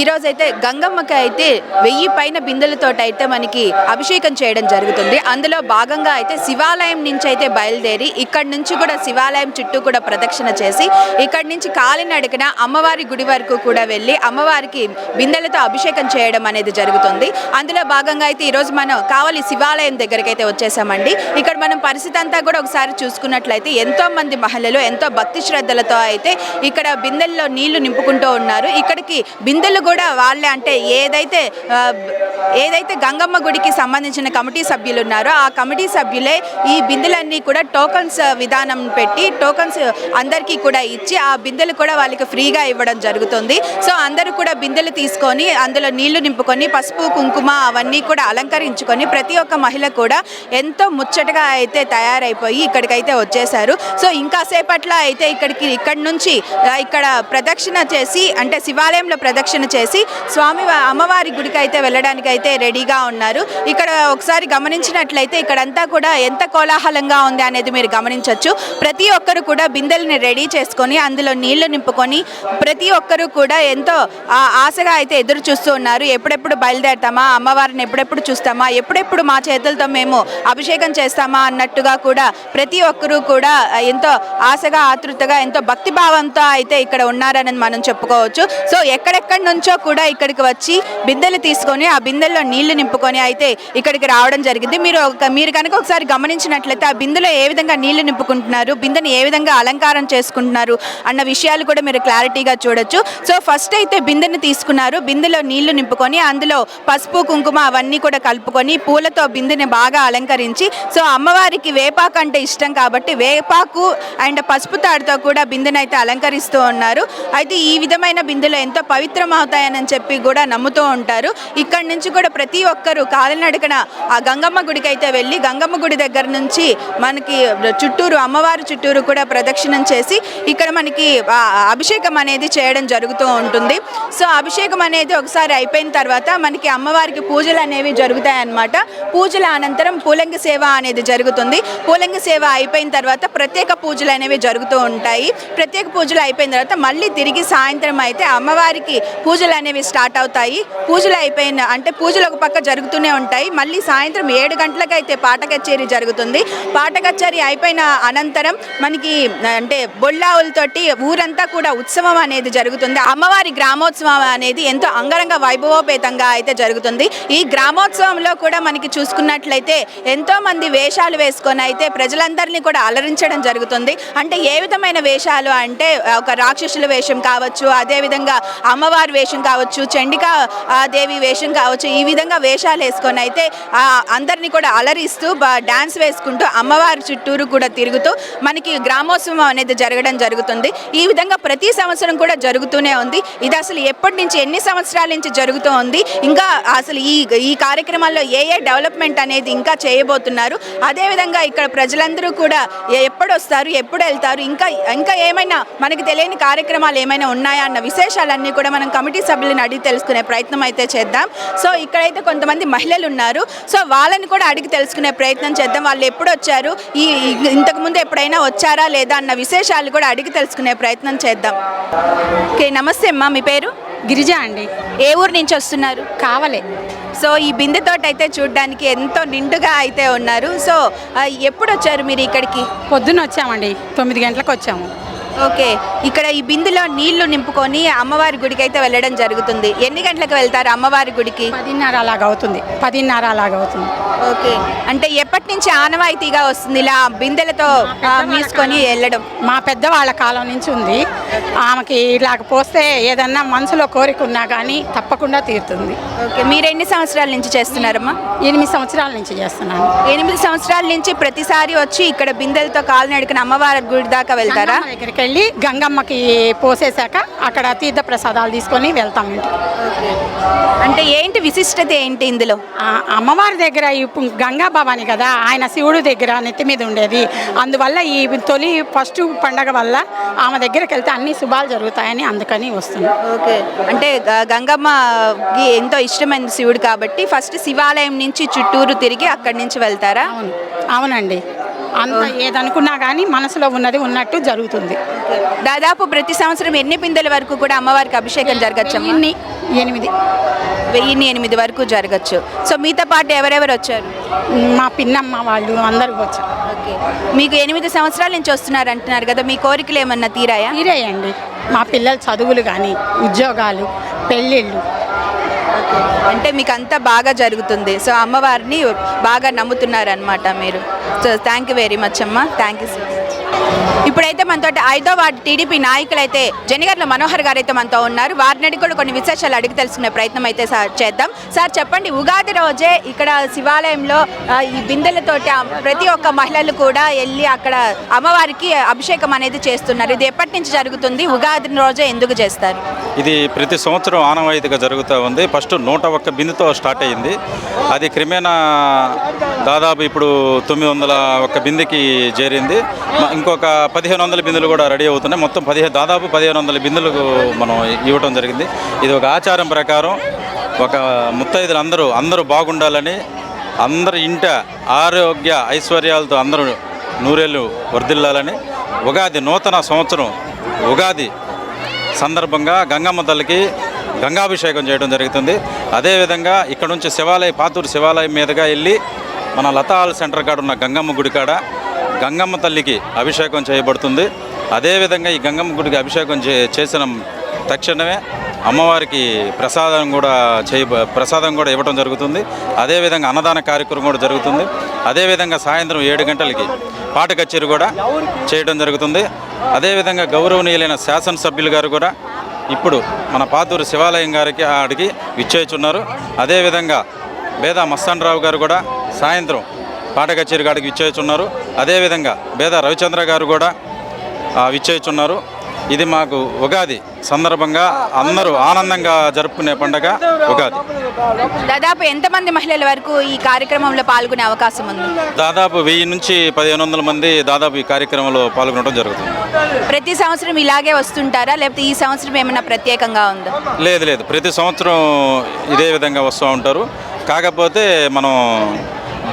ఈరోజు అయితే గంగమ్మకి అయితే వెయ్యి పైన బిందెలతోటి అయితే మనకి అభిషేకం చేయడం జరుగుతుంది. అందులో భాగంగా అయితే శివాలయం నుంచి అయితే బయలుదేరి ఇక్కడ నుంచి కూడా శివాలయం చుట్టూ కూడా ప్రదక్షిణ చేసి ఇక్కడ నుంచి కాలినడకన అమ్మవారి గుడి వరకు కూడా వెళ్ళి అమ్మవారికి బిందెలతో అభిషేకం చేయడం అనేది జరుగుతుంది. అందులో భాగంగా అయితే ఈరోజు మనం కావాలి శివాలయం దగ్గరికి అయితే వచ్చేసామండి. ఇక్కడ మనం పరిస్థితి అంతా కూడా ఒకసారి చూసుకున్నట్లయితే ఎంతో మంది మహిళలు ఎంతో భక్తి శ్రద్ధలతో అయితే ఇక్కడ బిందెల్లో నీళ్ళు నింపుకుంటూ ఉన్నారు. ఇక్కడికి బిందెలు కూడా వాళ్ళే అంటే ఏదైతే ఏదైతే గంగమ్మ గుడికి సంబంధించిన కమిటీ సభ్యులు ఉన్నారో ఆ కమిటీ సభ్యులే ఈ బిందెలన్నీ కూడా టోకన్స్ విధానం పెట్టి టోకన్స్ అందరికీ కూడా ఇచ్చి ఆ బిందెలు కూడా వాళ్ళకి ఫ్రీగా ఇవ్వడం జరుగుతుంది. సో అందరూ కూడా బిందెలు తీసుకొని అందులో నీళ్ళు నింపుకొని పసుపు కుంకుమ అవన్నీ కూడా అలంకరించుకొని ప్రతి ఒక్క మహిళ కూడా ఎంతో ముచ్చటగా అయితే తయారైపోయి ఇక్కడికైతే వచ్చేసారు సో ఇంకా సేపట్లో అయితే ఇక్కడికి ఇక్కడి నుంచి ఇక్కడ ప్రదక్షిణ చేసి అంటే శివాలయంలో ప్రదక్షిణ చేసి స్వామి అమ్మవారి గుడికి అయితే వెళ్ళడానికి అయితే రెడీగా ఉన్నారు. ఇక్కడ ఒకసారి గమనించినట్లయితే ఇక్కడంతా కూడా ఎంత కోలాహలంగా ఉంది అనేది మీరు గమనించవచ్చు ప్రతి ఒక్కరు కూడా బిందెల్ని రెడీ చేసుకొని అందులో నీళ్ళు నింపుకొని ప్రతి ఒక్కరు కూడా ఎంతో ఆశగా అయితే ఎదురు చూస్తూ ఉన్నారు. ఎప్పుడెప్పుడు బయలుదేరుతామా? అమ్మవారిని ఎప్పుడెప్పుడు చూస్తామా? ఎప్పుడెప్పుడు మా చేతులతో మేము అభిషేకం చేస్తామా? అన్నట్టుగా కూడా ప్రతి ఒక్కరూ కూడా ఎంతో ఆశగా ఆతృతగా ఎంతో భక్తి భావంతో అయితే ఇక్కడ ఉన్నారని మనం చెప్పుకోవచ్చు. సో ఎక్కడెక్కడి నుంచి కూడా ఇక్కడికి వచ్చి బిందెలు తీసుకొని ఆ బిందెల్లో నీళ్ళు నింపుకొని అయితే ఇక్కడికి రావడం జరిగింది. మీరు మీరు కనుక ఒకసారి గమనించినట్లయితే ఆ బిందెలో ఏ విధంగా నీళ్ళు నింపుకుంటున్నారు బిందెని ఏ విధంగా అలంకారం చేసుకుంటున్నారు అన్న విషయాలు కూడా మీరు క్లారిటీగా చూడొచ్చు. సో ఫస్ట్ అయితే బిందెని తీసుకున్నారు. బిందెలో నీళ్ళు నింపుకొని అందులో పసుపు కుంకుమ అవన్నీ కూడా కలుపుకొని పూలతో బిందెని బాగా అలంకరించి సో అమ్మవారికి వేపాకు అంటే ఇష్టం కాబట్టి వేపాకు అండ్ పసుపు తాడుతో కూడా బిందెనైతే అలంకరిస్తూ ఉన్నారు. అయితే ఈ విధమైన బిందెలో ఎంతో పవిత్రమవుతుంది జరుగుతాయని చెప్పి కూడా నమ్ముతూ ఉంటారు. ఇక్కడి నుంచి కూడా ప్రతి ఒక్కరు కాలినడకన ఆ గంగమ్మ గుడికి అయితే వెళ్ళి గంగమ్మ గుడి దగ్గర నుంచి మనకి చుట్టూరు అమ్మవారి చుట్టూరు కూడా ప్రదక్షిణం చేసి ఇక్కడ మనకి అభిషేకం అనేది చేయడం జరుగుతూ ఉంటుంది. సో అభిషేకం అనేది ఒకసారి అయిపోయిన తర్వాత మనకి అమ్మవారికి పూజలు అనేవి జరుగుతాయి అన్నమాట పూజల అనంతరం పూలంగి సేవ అనేది జరుగుతుంది. పూలంగి సేవ అయిపోయిన తర్వాత ప్రత్యేక పూజలు అనేవి జరుగుతూ ఉంటాయి. ప్రత్యేక పూజలు అయిపోయిన తర్వాత మళ్ళీ తిరిగి సాయంత్రం అయితే అమ్మవారికి పూజ పూజలు అనేవి స్టార్ట్ అవుతాయి. పూజలు అయిపోయిన అంటే పూజలు ఒక పక్క జరుగుతూనే ఉంటాయి. మళ్ళీ సాయంత్రం ఏడు గంటలకు అయితే పాట కచేరీ జరుగుతుంది. పాట కచేరీ అయిపోయిన అనంతరం మనకి అంటే బొల్లావులతోటి ఊరంతా కూడా ఉత్సవం అనేది జరుగుతుంది. అమ్మవారి గ్రామోత్సవం అనేది ఎంతో అంగరంగ వైభవోపేతంగా అయితే జరుగుతుంది. ఈ గ్రామోత్సవంలో కూడా మనకి చూసుకున్నట్లయితే ఎంతో మంది వేషాలు వేసుకొని అయితే ప్రజలందరినీ కూడా అలరించడం జరుగుతుంది. అంటే ఏ విధమైన వేషాలు అంటే ఒక రాక్షసుల వేషం కావచ్చు అదేవిధంగా అమ్మవారి వేషం కావచ్చు చండికా దేవి వేషం కావచ్చు ఈ విధంగా వేషాలు వేసుకొని అయితే అందరినీ కూడా అలరిస్తూ డాన్స్ వేసుకుంటూ అమ్మవారి చుట్టూరు కూడా తిరుగుతూ మనకి గ్రామోత్సవం అనేది జరగడం జరుగుతుంది. ఈ విధంగా ప్రతి సంవత్సరం కూడా జరుగుతూనే ఉంది. ఇది అసలు ఎప్పటి నుంచి ఎన్ని సంవత్సరాల నుంచి జరుగుతూ ఉంది ఇంకా అసలు ఈ ఈ కార్యక్రమాల్లో ఏ ఏ డెవలప్మెంట్ అనేది ఇంకా చేయబోతున్నారు. అదేవిధంగా ఇక్కడ ప్రజలందరూ కూడా ఎప్పుడు వస్తారు ఎప్పుడు వెళ్తారు ఇంకా ఇంకా ఏమైనా మనకి తెలియని కార్యక్రమాలు ఏమైనా ఉన్నాయా అన్న విశేషాలన్నీ కూడా మనం కమిటీ సభ్యులను అడిగి తెలుసుకునే ప్రయత్నం అయితే చేద్దాం. సో ఇక్కడైతే కొంతమంది మహిళలు ఉన్నారు. సో వాళ్ళని కూడా అడిగి తెలుసుకునే ప్రయత్నం చేద్దాం. వాళ్ళు ఎప్పుడు వచ్చారు? ఈ ఇంతకుముందు ఎప్పుడైనా వచ్చారా లేదా అన్న విశేషాలు కూడా అడిగి తెలుసుకునే ప్రయత్నం చేద్దాం. ఓకే నమస్తే అమ్మా మీ పేరు? గిరిజ అండి. ఏ ఊరు నుంచి వస్తున్నారు? కావలే. సో ఈ బిందెతోటి అయితే చూడడానికి ఎంతో నిండుగా అయితే ఉన్నారు. సో ఎప్పుడు వచ్చారు మీరు ఇక్కడికి? పొద్దున్న వచ్చామండి. తొమ్మిది గంటలకు వచ్చాము. ఓకే. ఇక్కడ ఈ బిందులో నీళ్ళు నింపుకొని అమ్మవారి గుడికి అయితే వెళ్ళడం జరుగుతుంది. ఎన్ని గంటలకు వెళ్తారు అమ్మవారి గుడికి? పదిన్నర అలాగ అవుతుంది. పదిన్నర అలాగ అవుతుంది. ఓకే. అంటే ఎప్పటి నుంచి ఆనవాయితీగా వస్తుంది ఇలా బిందెలతో ఆ, మీసుకొని వెళ్ళడం? మా పెద్దవాళ్ళ కాలం నుంచి ఉంది. ఆమెకి ఇలాగ పోస్తే ఏదన్నా మనసులో కోరిక ఉన్నా కానీ తప్పకుండా తీరుతుంది. ఓకే. మీరు ఎన్ని సంవత్సరాల నుంచి చేస్తున్నారమ్మా? ఎనిమిది సంవత్సరాల నుంచి చేస్తున్నాను. ఎనిమిది సంవత్సరాల నుంచి ప్రతిసారి వచ్చి ఇక్కడ బిందెలతో కాలు నడుకుని అమ్మవారి గుడి దాకా వెళ్తారా? దగ్గరికి వెళ్ళి గంగమ్మకి పోసేశాక అక్కడ తీర్థ ప్రసాదాలు తీసుకొని వెళ్తాం ఇంటికి. ఓకే. అంటే ఏంటి విశిష్టత ఏంటి ఇందులో? అమ్మవారి దగ్గర ఇప్పుడు గంగా భవాని కదా ఆయన శివుడు దగ్గర నెత్తి మీద ఉండేది. అందువల్ల ఈ తొలి ఫస్ట్ పండగ వల్ల ఆమె దగ్గరికి వెళ్తే అన్ని శుభాలు జరుగుతాయని అందుకని వస్తున్నాం. ఓకే. అంటే గంగమ్మకి ఎంతో ఇష్టమైన శివుడు కాబట్టి ఫస్ట్ శివాలయం నుంచి చుట్టూరు తిరిగి అక్కడి నుంచి వెళ్తారా? అవును. అవునండి. అంత ఏదనుకున్నా కానీ మనసులో ఉన్నది ఉన్నట్టు జరుగుతుంది. దాదాపు ప్రతి సంవత్సరం ఎన్ని బిందెల వరకు కూడా అమ్మవారికి అభిషేకం జరగచ్చమ్మా? ఇన్ని ఎనిమిది. వెయ్యిన్ని ఎనిమిది వరకు జరగచ్చు. సో మీతో పాటు ఎవరెవరు వచ్చారు? మా పిన్నమ్మ వాళ్ళు అందరూ వచ్చారు. ఓకే. మీకు ఎనిమిది సంవత్సరాల నుంచి వస్తున్నారు అంటున్నారు కదా మీ కోరికలు ఏమన్నా తీరాయా? తీరేయండి. మా పిల్లల చదువులు కానీ ఉద్యోగాలు పెళ్ళిళ్ళు అంటే మీకు అంతా బాగా జరుగుతుంది. సో అమ్మవారిని బాగా నమ్ముతున్నారనమాట మీరు. So thank you very much అమ్మ. థ్యాంక్ యూ సార్ ఇప్పుడైతే మనతో ఐదో వార్డు టీడీపీ నాయకులు అయితే జనిగర్ల మనోహర్ గారు అయితే మనతో ఉన్నారు. వారిని అడిగి కూడా కొన్ని విశేషాలు అడిగి తెలుసుకునే ప్రయత్నం అయితే సార్ చేద్దాం. సార్ చెప్పండి ఉగాది రోజే ఇక్కడ శివాలయంలో ఈ బిందెలతోటి ప్రతి ఒక్క మహిళలు కూడా వెళ్ళి అక్కడ అమ్మవారికి అభిషేకం అనేది చేస్తున్నారు. ఇది ఎప్పటి నుంచి జరుగుతుంది? ఉగాది రోజే ఎందుకు చేస్తారు? ఇది ప్రతి సంవత్సరం ఆనవాయితీగా జరుగుతూ ఉంది. ఫస్ట్ నూట ఒక్క బిందుతో స్టార్ట్ అయ్యింది. అది క్రమేణా దాదాపు ఇప్పుడు తొమ్మిది వందల ఒక్క బిందెకి చేరింది. ఇంకొక పదిహేను వందల బిందులు కూడా రెడీ అవుతున్నాయి. మొత్తం పదిహేను దాదాపు పదిహేను వందల బిందులకు మనం ఇవ్వటం జరిగింది. ఇది ఒక ఆచారం ప్రకారం ఒక ముత్తైదులు అందరూ అందరూ బాగుండాలని అందరి ఇంట ఆరోగ్య ఐశ్వర్యాలతో అందరూ నూరేళ్ళు వర్ధిల్లాలని ఉగాది నూతన సంవత్సరం ఉగాది సందర్భంగా గంగమ్మ తల్లికి గంగాభిషేకం చేయడం జరుగుతుంది. అదేవిధంగా ఇక్కడ నుంచి శివాలయ పాతూరు శివాలయం మీదుగా వెళ్ళి మన లతాల్ సెంటర్ కాడ ఉన్న గంగమ్మ గుడి కాడ గంగమ్మ తల్లికి అభిషేకం చేయబడుతుంది. అదేవిధంగా ఈ గంగమ్మ గుడికి అభిషేకం చే చేసిన తక్షణమే అమ్మవారికి ప్రసాదం కూడా చేయ ప్రసాదం కూడా ఇవ్వడం జరుగుతుంది. అదేవిధంగా అన్నదాన కార్యక్రమం కూడా జరుగుతుంది. అదేవిధంగా సాయంత్రం ఏడు గంటలకి పాట కచేరీ కూడా చేయడం జరుగుతుంది. అదేవిధంగా గౌరవనీయులైన శాసనసభ్యులు గారు కూడా ఇప్పుడు మన పాతూరు శివాలయం గారికి ఆడికి విచ్చేచున్నారు అదేవిధంగా బేదా మస్తాన్ రావు గారు కూడా సాయంత్రం పాట కచేరీ కాడికి విచ్చేస్తున్నారు అదేవిధంగా బేదా రవిచంద్ర గారు కూడా విచ్చేస్తున్నారు ఇది మాకు ఉగాది సందర్భంగా అందరూ ఆనందంగా జరుపుకునే పండగ ఉగాది. దాదాపు ఎంతమంది మహిళల వరకు ఈ కార్యక్రమంలో పాల్గొనే అవకాశం ఉంది? దాదాపు వెయ్యి నుంచి పదిహేను వందల మంది దాదాపు ఈ కార్యక్రమంలో పాల్గొనడం జరుగుతుంది. ప్రతి సంవత్సరం ఇలాగే వస్తుంటారా? లేకపోతే ఈ సంవత్సరం ఏమైనా ప్రత్యేకంగా ఉందా? లేదు లేదు. ప్రతి సంవత్సరం ఇదే విధంగా వస్తూ ఉంటారు. కాకపోతే మనం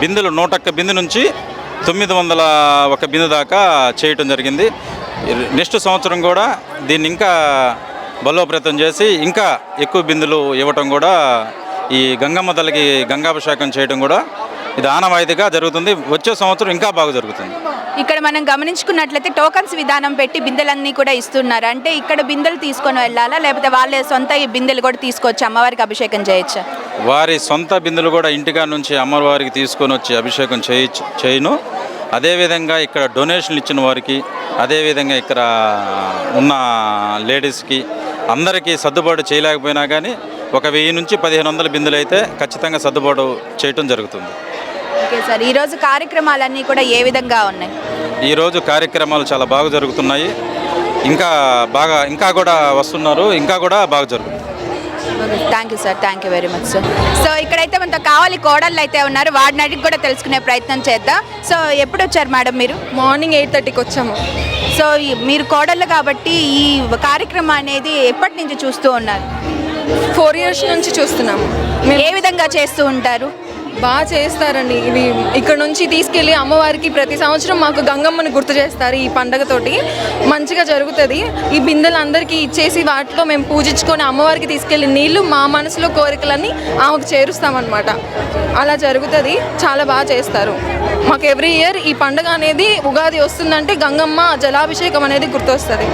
బిందెలు నూటొక్క బిందె నుంచి తొమ్మిది వందల ఒక బిందె దాకా చేయటం జరిగింది. నెక్స్ట్ సంవత్సరం కూడా దీన్ని ఇంకా బలోపేతం చేసి ఇంకా ఎక్కువ బిందెలు ఇవ్వటం కూడా ఈ గంగమ్మ తల్లికి గంగాభిషేకం చేయడం కూడా ఇది ఆనవాయితీగా జరుగుతుంది. వచ్చే సంవత్సరం ఇంకా బాగా జరుగుతుంది. ఇక్కడ మనం గమనించుకున్నట్లయితే టోకన్స్ విధానం పెట్టి బిందెలన్నీ కూడా ఇస్తున్నారు. అంటే ఇక్కడ బిందెలు తీసుకొని వెళ్ళాలా? లేకపోతే వాళ్ళే సొంత ఈ బిందెలు కూడా తీసుకొచ్చి అమ్మవారికి అభిషేకం చేయొచ్చా? వారి సొంత బిందులు కూడా ఇంటికా నుంచి అమ్మవారికి తీసుకొని వచ్చి అభిషేకం చేయొచ్చు చేయను. అదేవిధంగా ఇక్కడ డొనేషన్లు ఇచ్చిన వారికి అదేవిధంగా ఇక్కడ ఉన్న లేడీస్కి అందరికీ సర్దుబాటు చేయలేకపోయినా కానీ ఒక వెయ్యి నుంచి పదిహేను వందల బిందులు అయితే ఖచ్చితంగా సర్దుబాటు చేయటం జరుగుతుంది. ఓకే సార్ ఈరోజు కార్యక్రమాలన్నీ కూడా ఏ విధంగా ఉన్నాయి? ఈరోజు కార్యక్రమాలు చాలా బాగా జరుగుతున్నాయి. ఇంకా బాగా ఇంకా కూడా వస్తున్నారు ఇంకా కూడా బాగా జరుగుతుంది. Thank you sir thank you very much sir so ఇక్కడైతే మనతో కావాలి కోడళ్ళు అయితే ఉన్నారు. వాడిని అడిగి కూడా తెలుసుకునే ప్రయత్నం చేద్దాం. సో ఎప్పుడు వచ్చారు మేడం మీరు? మార్నింగ్ ఎయిట్ థర్టీకి వచ్చాము. సో మీరు కోడళ్ళు కాబట్టి ఈ కార్యక్రమం అనేది ఎప్పటి నుంచి చూస్తూ ఉన్నారు? ఫోర్ ఇయర్స్ నుంచి చూస్తున్నాము. ఏ విధంగా చేస్తూ ఉంటారు? బాగా చేస్తారండి ఇవి ఇక్కడ నుంచి తీసుకెళ్ళి అమ్మవారికి ప్రతి సంవత్సరం మాకు గంగమ్మని గుర్తు చేస్తారు ఈ పండగతోటి. మంచిగా జరుగుతుంది. ఈ బిందెలు అందరికీ ఇచ్చేసి వాటిలో మేము పూజించుకొని అమ్మవారికి తీసుకెళ్ళి నీళ్ళు మా మనసులో కోరికలన్నీ ఆమెకు చేరుస్తామన్నమాట. అలా జరుగుతుంది. చాలా బాగా చేస్తారు. మాకు ఎవ్రీ ఇయర్ ఈ పండగ అనేది ఉగాది వస్తుందంటే గంగమ్మ జలాభిషేకం అనేది గుర్తొస్తుంది.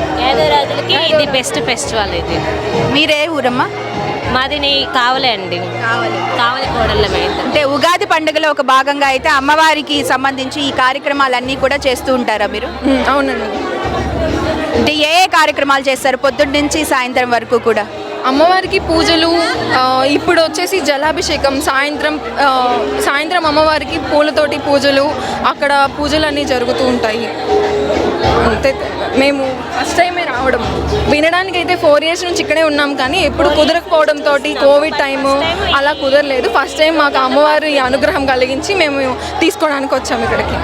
రోజులకి ఇది బెస్ట్ ఫెస్టివల్ ఇది. మీరే ఊరమ్మా? మాది నీ కావలే అండి. కావాలి. కావలి కోడళ్ళమే అంటే ఉగాది పండుగలో ఒక భాగంగా అయితే అమ్మవారికి సంబంధించి ఈ కార్యక్రమాలన్నీ కూడా చేస్తూ ఉంటారా మీరు? అవునండి. అంటే ఏ ఏ కార్యక్రమాలు చేస్తారు పొద్దున్న నుంచి సాయంత్రం వరకు కూడా? అమ్మవారికి పూజలు ఇప్పుడు వచ్చేసి జలాభిషేకం సాయంత్రం సాయంత్రం అమ్మవారికి పూలతోటి పూజలు అక్కడ పూజలు అన్నీ జరుగుతూ ఉంటాయి. అంతే మేము ఫస్ట్ టైమే రావడం. వినడానికి అయితే ఫోర్ ఇయర్స్ నుంచి ఇక్కడే ఉన్నాం కానీ ఎప్పుడు కుదరకపోవడంతో కోవిడ్ టైము అలా కుదరలేదు. ఫస్ట్ టైం మాకు అమ్మవారి అనుగ్రహం కలిగించి మేము తీసుకోవడానికి వచ్చాము ఇక్కడికి.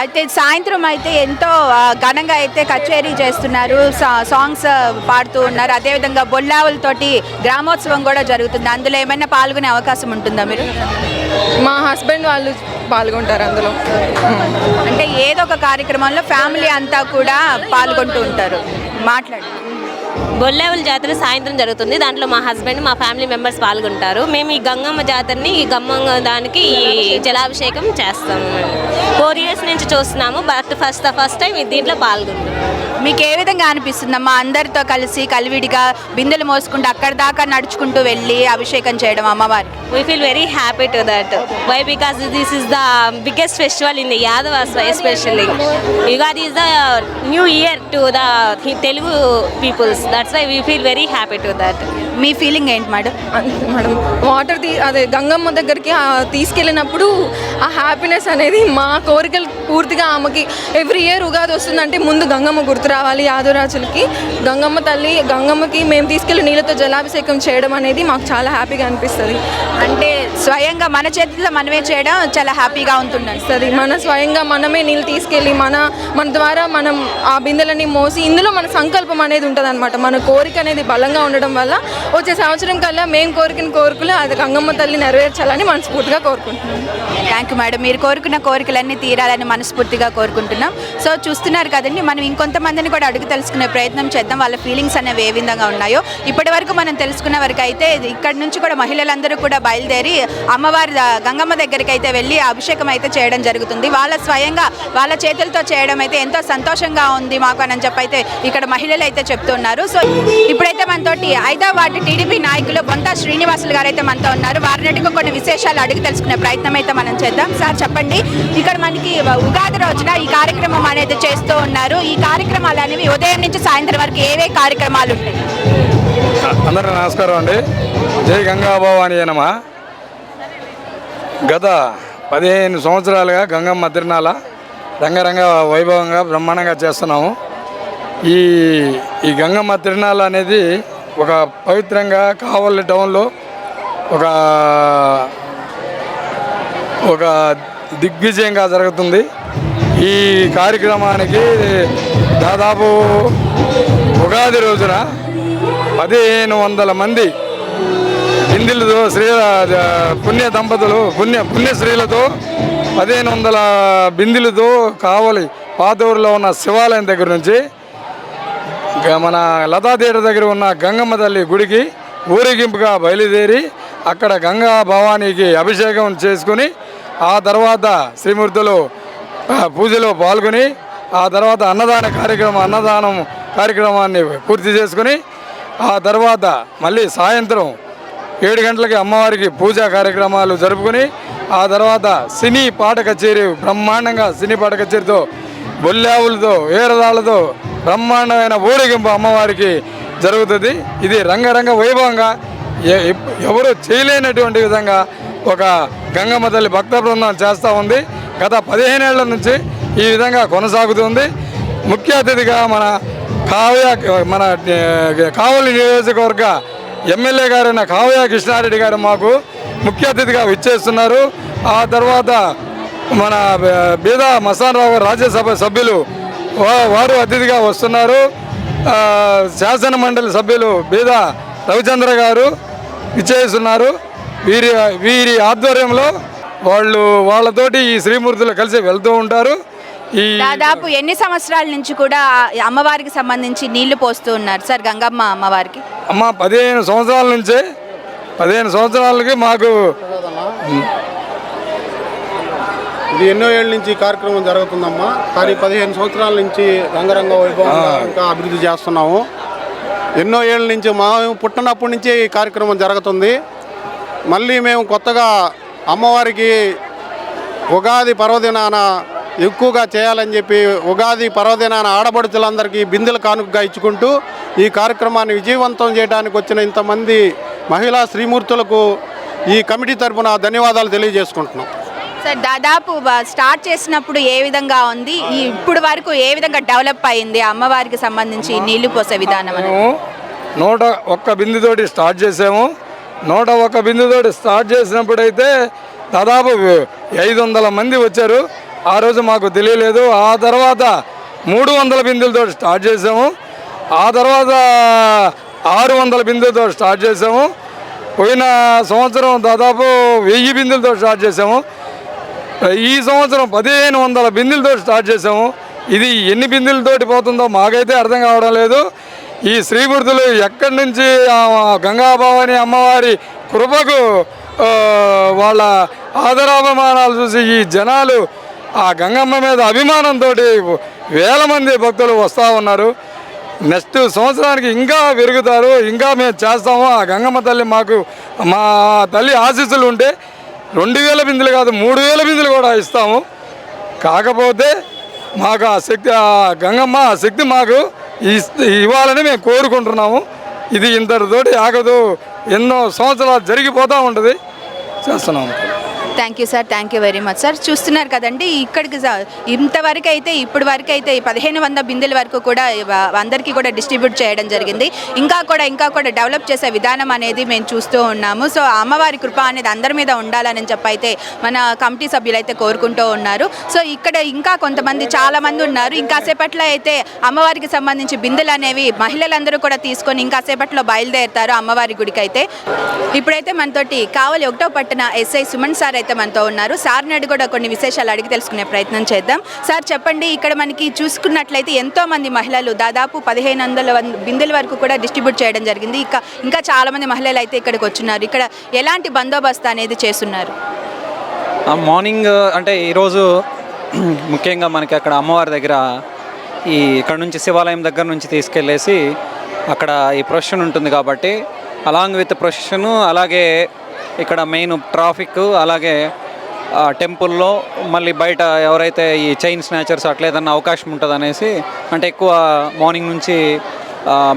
అయితే సాయంత్రం అయితే ఎంతో ఘనంగా అయితే కచేరీ చేస్తున్నారు. సాంగ్స్ పాడుతూ ఉన్నారు. అదేవిధంగా బొల్లావులతోటి గ్రామోత్సవం కూడా జరుగుతుంది. అందులో ఏమైనా పాల్గొనే అవకాశం ఉంటుందా మీరు? మా హస్బెండ్ వాళ్ళు పాల్గొంటారు అందులో. అంటే ఏదో ఒక కార్యక్రమంలో ఫ్యామిలీ అంతా కూడా పాల్గొంటూ ఉంటారు. మాట్లాడు. బొల్లేవుల జాతర సాయంత్రం జరుగుతుంది. దాంట్లో మా హస్బెండ్ మా ఫ్యామిలీ మెంబర్స్ పాల్గొంటారు. మేము ఈ గంగమ్మ జాతరని ఈ గంగమ్మ దానికి ఈ జలాభిషేకం చేస్తాము. ఫోర్ ఇయర్స్ నుంచి చూస్తున్నాము. బట్ ఫస్ట్ ఫస్ట్ టైం దీంట్లో పాల్గొంటాము మీకు ఏ విధంగా అనిపిస్తుందమ్మా? అందరితో కలిసి కలివిడిగా బిందెలు మోసుకుంటూ అక్కడ దాకా నడుచుకుంటూ వెళ్ళి అభిషేకం చేయడం అమ్మవారికి? We feel very happy to that why because this is the biggest festival in the Yadavas especially Ugadi is the new year to the Telugu peoples that's why we feel very happy to that me feeling ఏంటి madam అంతే madam water తీ అదే గంగమ్మ దగ్గరికి తీసుకెళ్ళినప్పుడు ఆ happiness అనేది మా కోరికలు పూర్తిగా ఆమెకి ఎవ్రీ ఇయర్ ఉగాది వస్తుందంటే ముందు గంగమ్మ గుర్తు రావాలి యాదవరాజులకి. గంగమ్మ తల్లి గంగమ్మకి మేము తీసుకెళ్ళి నీళ్ళతో జలాభిషేకం చేయడం అనేది మాకు చాలా హ్యాపీగా అనిపిస్తుంది. అంటే స్వయంగా మన చేతిలో మనమే చేయడం చాలా హ్యాపీగా ఉంటుందండి అనిపిస్తుంది. మన స్వయంగా మనమే నీళ్ళు తీసుకెళ్ళి మన మన ద్వారా మనం ఆ బిందెలని మోసి ఇందులో మన సంకల్పం అనేది ఉంటుంది అనమాట మన కోరిక అనేది బలంగా ఉండడం వల్ల వచ్చే సంవత్సరం కల్లా మేము కోరికను కోరికలు అది గంగమ్మ తల్లి నెరవేర్చాలని మనస్ఫూర్తిగా కోరుకుంటున్నాం. థ్యాంక్ యూ మేడం మీరు కోరుకున్న కోరికలన్నీ తీరాలని మనస్ఫూర్తిగా కోరుకుంటున్నాం. సో చూస్తున్నారు కదండి మనం ఇంకొంతమందిని కూడా అడుగు తెలుసుకునే ప్రయత్నం చేద్దాం. వాళ్ళ ఫీలింగ్స్ అనేవి ఏ విధంగా ఉన్నాయో. ఇప్పటి వరకు మనం తెలుసుకున్న వరకు అయితే ఇక్కడ నుంచి కూడా మహిళలందరూ కూడా బయలుదేరి అమ్మవారి గంగమ్మ దగ్గరికి అయితే వెళ్ళి అభిషేకం అయితే చేయడం జరుగుతుంది. వాళ్ళ స్వయంగా వాళ్ళ చేతులతో చేయడం అయితే ఎంతో సంతోషంగా ఉంది మాకు అని చెప్పి అయితే ఇక్కడ మహిళలు అయితే చెప్తున్నారు. సో ఇప్పుడైతే మనతోటి హైదరాబాద్ టీడీపీ నాయకులు బొంతా శ్రీనివాసులు గారు అయితే మనతో ఉన్నారు. వారి కొన్ని విశేషాలు అడిగి తెలుసుకునే ప్రయత్నం అయితే మనం చేద్దాం. సార్ చెప్పండి. ఇక్కడ మనకి ఉగాది రోజున ఈ కార్యక్రమం అనేది చేస్తూ ఉన్నారు. ఈ కార్యక్రమాలు అనేవి ఉదయం నుంచి సాయంత్రం వరకు ఏవే కార్యక్రమాలు ఉంటాయి? అందరూ నమస్కారం అండి. జై గంగాభవాని నమ. గత పదిహేను సంవత్సరాలుగా గంగమ్మ తిరునాళ రంగరంగ వైభవంగా బ్రహ్మాండంగా చేస్తున్నాము. ఈ ఈ గంగమ్మ తిరునాళ అనేది ఒక పవిత్రంగా కావలి టౌన్లో ఒక ఒక దిగ్విజయంగా జరుగుతుంది. ఈ కార్యక్రమానికి దాదాపు ఉగాది రోజున పదిహేను వందల మంది హిందులతో శ్రీ పుణ్య దంపతులు పుణ్య పుణ్య స్త్రీలతో పదిహేను వందల బిందులతో కావలి పాతూరులో ఉన్న శివాలయం దగ్గర నుంచి మన లతా థియేటర్ దగ్గర ఉన్న గంగమ్మ తల్లి గుడికి ఊరేగింపుగా బయలుదేరి అక్కడ గంగా భవానీకి అభిషేకం చేసుకుని ఆ తర్వాత శ్రీమూర్తులు పూజలో పాల్గొని ఆ తర్వాత అన్నదాన కార్యక్రమం అన్నదానం కార్యక్రమాన్ని పూర్తి చేసుకుని ఆ తర్వాత మళ్ళీ సాయంత్రం ఏడు గంటలకి అమ్మవారికి పూజా కార్యక్రమాలు జరుపుకుని ఆ తర్వాత సినీ పాట కచేరీ బ్రహ్మాండంగా సినీ పాట కచేరీతో బొల్లావులతో వీరదాలతో బ్రహ్మాండమైన ఊరేగింపు అమ్మవారికి జరుగుతుంది. ఇది రంగరంగ వైభవంగా ఎ- ఎవరు చేయలేనటువంటి విధంగా ఒక గంగమ్మ తల్లి భక్త బృందం చేస్తూ ఉంది. గత పదిహేనేళ్ళ నుంచి ఈ విధంగా కొనసాగుతుంది. ముఖ్య అతిథిగా మన కావ్య మన కావలి నియోజకవర్గ ఎమ్మెల్యే గారైన కావ్య కృష్ణారెడ్డి గారు మాకు ముఖ్య అతిథిగా విచ్చేస్తున్నారు. ఆ తర్వాత మన బీదా మసాన్ రావు గారు రాజ్యసభ సభ్యులు వారు అతిథిగా వస్తున్నారు. శాసన మండలి సభ్యులు బీద రవిచంద్ర గారు ఇచ్చేస్తున్నారు వీరి వీరి ఆధ్వర్యంలో వాళ్ళు వాళ్ళతోటి ఈ శ్రీమూర్తులు కలిసి వెళ్తూ ఉంటారు. ఈ దాదాపు ఎన్ని సంవత్సరాల నుంచి కూడా అమ్మవారికి సంబంధించి నీళ్ళు పోస్తూ ఉన్నారు సార్ గంగమ్మ అమ్మవారికి? అమ్మ పదిహేను సంవత్సరాల నుంచే పదిహేను సంవత్సరాలకి మాకు ఇది ఎన్నో ఏళ్ళ నుంచి కార్యక్రమం జరుగుతుందమ్మా. కానీ పదిహేను సంవత్సరాల నుంచి రంగరంగ వైభవంగా ఇంకా అభివృద్ధి చేస్తున్నాము. ఎన్నో ఏళ్ళ నుంచి మా పుట్టినప్పటి నుంచి ఈ కార్యక్రమం జరుగుతుంది. మళ్ళీ మేము కొత్తగా అమ్మవారికి ఉగాది పర్వదినాన ఎక్కువగా చేయాలని చెప్పి ఉగాది పర్వదినాన ఆడబడుచులందరికీ బిందెలు కానుకగా ఇచ్చుకుంటూ ఈ కార్యక్రమాన్ని విజయవంతం చేయడానికి వచ్చిన ఇంతమంది మహిళా శ్రీమూర్తులకు ఈ కమిటీ తరపున ధన్యవాదాలు తెలియజేసుకుంటున్నాం. సార్ దాదాపు స్టార్ట్ చేసినప్పుడు ఏ విధంగా ఉంది? ఇప్పుడు వరకు ఏ విధంగా డెవలప్ అయింది అమ్మవారికి సంబంధించి నీళ్ళు పోసే విధానం మేము నూట ఒక్క బిందుతోటి స్టార్ట్ చేసాము. నూట ఒక్క బిందుతోటి స్టార్ట్ చేసినప్పుడైతే దాదాపు ఐదు వందల మంది వచ్చారు. ఆ రోజు మాకు తెలియలేదు. ఆ తర్వాత మూడు వందల బిందులతో స్టార్ట్ చేసాము. ఆ తర్వాత ఆరు వందల బిందులతో స్టార్ట్ చేసాము. పోయిన సంవత్సరం దాదాపు వెయ్యి బిందులతో స్టార్ట్ చేసాము. ఈ సంవత్సరం పదిహేను వందల బిందెలతో స్టార్ట్ చేసాము ఇది ఎన్ని బిందెలతోటి పోతుందో మాకైతే అర్థం కావడం లేదు. ఈ శ్రీమూర్తులు ఎక్కడి నుంచి గంగాభవాని అమ్మవారి కృపకు వాళ్ళ ఆదరాభిమానాలు చూసి ఈ జనాలు ఆ గంగమ్మ మీద అభిమానంతో వేల మంది భక్తులు వస్తూ ఉన్నారు. నెక్స్ట్ సంవత్సరానికి ఇంకా పెరుగుతారు ఇంకా మేము చేస్తాము. ఆ గంగమ్మ తల్లి మాకు మా తల్లి ఆశీస్సులు ఉంటే రెండు వేల బిందులు కాదు మూడు వేల బిందులు కూడా ఇస్తాము. కాకపోతే మాకు ఆ శక్తి ఆ గంగమ్మ ఆ శక్తి మాకు ఇవ్వాలని మేము కోరుకుంటున్నాము. ఇది ఇంతటితోటి ఆగదు. ఎన్నో సంవత్సరాలు జరిగిపోతూ ఉంటుంది. చేస్తున్నాము. Thank you sir thank you very much sir చూస్తున్నారు కదండి ఇక్కడికి ఇంతవరకు అయితే ఇప్పుడు వరకు అయితే పదిహేను వంద బిందెల వరకు కూడా అందరికీ కూడా డిస్ట్రిబ్యూట్ చేయడం జరిగింది. ఇంకా కూడా ఇంకా కూడా డెవలప్ చేసే విధానం అనేది మేము చూస్తూ ఉన్నాము. సో అమ్మవారి కృప అనేది అందరి మీద ఉండాలని చెప్పి అయితే మన కమిటీ సభ్యులు అయితే కోరుకుంటూ ఉన్నారు. సో ఇక్కడ ఇంకా కొంతమంది చాలామంది ఉన్నారు. ఉన్నారు ఇంకాసేపట్లో అయితే అమ్మవారికి సంబంధించి బిందెలు అనేవి మహిళలందరూ కూడా తీసుకొని ఇంకాసేపట్లో బయలుదేరుతారు అమ్మవారి గుడికి అయితే ఇప్పుడైతే మనతోటి కావలి ఒకటో పట్టణ ఎస్ఐ సుమన్ సార్ అయితే మనతో ఉన్నారు. సార్ని అడిగి కూడా కొన్ని విశేషాలు అడిగి తెలుసుకునే ప్రయత్నం చేద్దాం. సార్ చెప్పండి ఇక్కడ మనకి చూసుకున్నట్లయితే ఎంతో మంది మహిళలు దాదాపు పదిహేను వందల వంద బిందెల వరకు కూడా డిస్ట్రిబ్యూట్ చేయడం జరిగింది. ఇంకా ఇంకా చాలా మంది మహిళలు అయితే ఇక్కడికి వచ్చున్నారు. ఇక్కడ ఎలాంటి బందోబస్తు అనేది చేస్తున్నారు? మార్నింగ్ అంటే ఈరోజు ముఖ్యంగా మనకి అక్కడ అమ్మవారి దగ్గర ఈ ఇక్కడ నుంచి శివాలయం దగ్గర నుంచి తీసుకెళ్ళేసి అక్కడ ఈ ప్రొసెషన్ ఉంటుంది కాబట్టి అలాంగ్ విత్ ప్రొసెషన్ అలాగే ఇక్కడ మెయిన్ ట్రాఫిక్ అలాగే టెంపుల్లో మళ్ళీ బయట ఎవరైతే ఈ చైన్ స్నాచర్స్ అట్లేదన్న అవకాశం ఉంటుంది అనేసి అంటే ఎక్కువ మార్నింగ్ నుంచి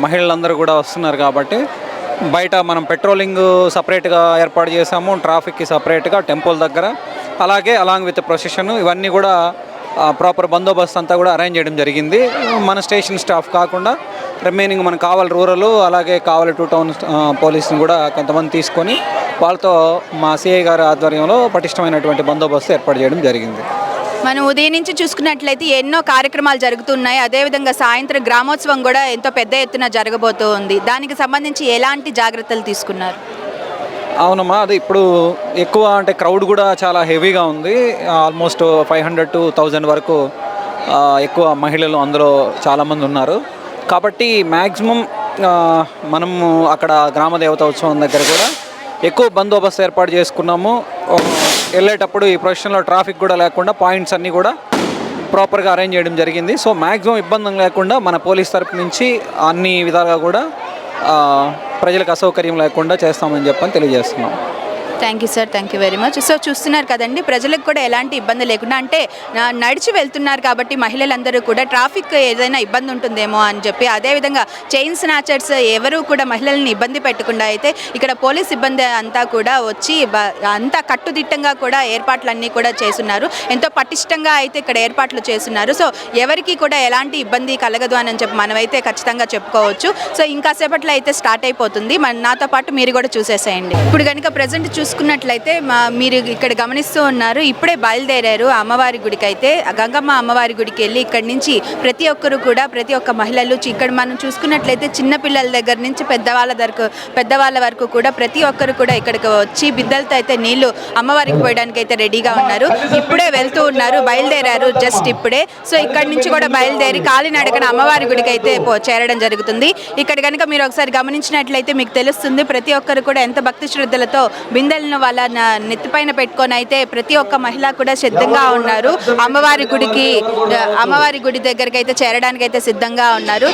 మహిళలందరూ కూడా వస్తున్నారు కాబట్టి బయట మనం పెట్రోలింగ్ సపరేట్గా ఏర్పాటు చేసాము ట్రాఫిక్కి సపరేట్గా టెంపుల్ దగ్గర. అలాగే అలాంగ్ విత్ ప్రొసెషన్ ఇవన్నీ కూడా ప్రాపర్ బందోబస్తు అంతా కూడా అరేంజ్ చేయడం జరిగింది. మన స్టేషన్ స్టాఫ్ కాకుండా రిమైనింగ్ మనకు కావాలి రూరల్ అలాగే కావాలి టూ టౌన్ పోలీసుని కూడా కొంతమంది తీసుకొని వాళ్ళతో మా సిఐ గారి ఆధ్వర్యంలో పటిష్టమైనటువంటి బందోబస్తు ఏర్పాటు చేయడం జరిగింది. మనం ఉదయం నుంచి చూసుకున్నట్లయితే ఎన్నో కార్యక్రమాలు జరుగుతున్నాయి. అదేవిధంగా సాయంత్రం గ్రామోత్సవం కూడా ఎంతో పెద్ద ఎత్తున జరగబోతూ ఉంది దానికి సంబంధించి ఎలాంటి జాగ్రత్తలు తీసుకున్నారు? అవునమ్మా అది ఇప్పుడు ఎక్కువ అంటే క్రౌడ్ కూడా చాలా హెవీగా ఉంది. Almost five hundred to thousand వరకు ఎక్కువ మహిళలు అందులో చాలామంది ఉన్నారు. కాబట్టి మ్యాక్సిమం మనము అక్కడ గ్రామ దేవత ఉత్సవం దగ్గర కూడా ఎక్కువ బందోబస్తు ఏర్పాటు చేసుకున్నాము. వెళ్ళేటప్పుడు ఈ ప్రొఫెషన్లో ట్రాఫిక్ కూడా లేకుండా పాయింట్స్ అన్నీ కూడా ప్రాపర్గా అరేంజ్ చేయడం జరిగింది. సో మ్యాక్సిమం ఇబ్బంది లేకుండా మన పోలీస్ తరపు నుంచి అన్ని విధాలుగా కూడా ప్రజలకు అసౌకర్యం లేకుండా చేస్తామని చెప్పని తెలియజేస్తున్నాం. Thank you sir thank you very much so చూస్తున్నారు కదండి ప్రజలకు కూడా ఎలాంటి ఇబ్బంది లేకుండా అంటే నడిచి వెళ్తున్నారు కాబట్టి మహిళలందరూ కూడా ట్రాఫిక్ ఏదైనా ఇబ్బంది ఉంటుందేమో అని చెప్పి అదేవిధంగా చైన్ స్నాచర్స్ ఎవరు కూడా మహిళల్ని ఇబ్బంది పెట్టకుండా అయితే ఇక్కడ పోలీస్ సిబ్బంది అంతా కూడా వచ్చి అంతా కట్టుదిట్టంగా కూడా ఏర్పాట్లన్నీ కూడా చేస్తున్నారు. ఎంతో పటిష్టంగా అయితే ఇక్కడ ఏర్పాట్లు చేస్తున్నారు. సో ఎవరికి కూడా ఎలాంటి ఇబ్బంది కలగదు అని చెప్పి మనమైతే ఖచ్చితంగా చెప్పుకోవచ్చు. సో ఇంకా సేపట్లో అయితే స్టార్ట్ అయిపోతుంది. మన నాతో పాటు మీరు కూడా చూసేసేయండి. ఇప్పుడు కనుక ప్రజెంట్ చూసుకున్నట్లయితే మా మీరు ఇక్కడ గమనిస్తూ ఉన్నారు. ఇప్పుడే బయలుదేరారు అమ్మవారి గుడికి అయితే గంగమ్మ అమ్మవారి గుడికి వెళ్ళి ఇక్కడి నుంచి ప్రతి ఒక్కరు కూడా ప్రతి ఒక్క మహిళలు ఇక్కడ మనం చూసుకున్నట్లయితే చిన్న పిల్లల దగ్గర నుంచి పెద్దవాళ్ళ దగ్గర పెద్దవాళ్ళ వరకు కూడా ప్రతి ఒక్కరు కూడా ఇక్కడికి వచ్చి బిద్దలతో అయితే నీళ్ళు అమ్మవారికి పోయడానికి అయితే రెడీగా ఉన్నారు. ఇప్పుడే వెళ్తూ ఉన్నారు బయలుదేరారు జస్ట్ ఇప్పుడే. సో ఇక్కడి నుంచి కూడా బయలుదేరి కాలినడకన అమ్మవారి గుడికి అయితే చేరడం జరుగుతుంది. ఇక్కడ కనుక మీరు ఒకసారి గమనించినట్లయితే మీకు తెలుస్తుంది ప్రతి ఒక్కరు కూడా ఎంత భక్తి శ్రద్ధలతో బిందెలను వాళ్ళ నెత్తిపైన పెట్టుకొని అయితే ప్రతి ఒక్క మహిళ కూడా సిద్ధంగా ఉన్నారు. అమ్మవారి గుడికి అమ్మవారి గుడి దగ్గరికి అయితే చేరడానికి అయితే సిద్ధంగా ఉన్నారు.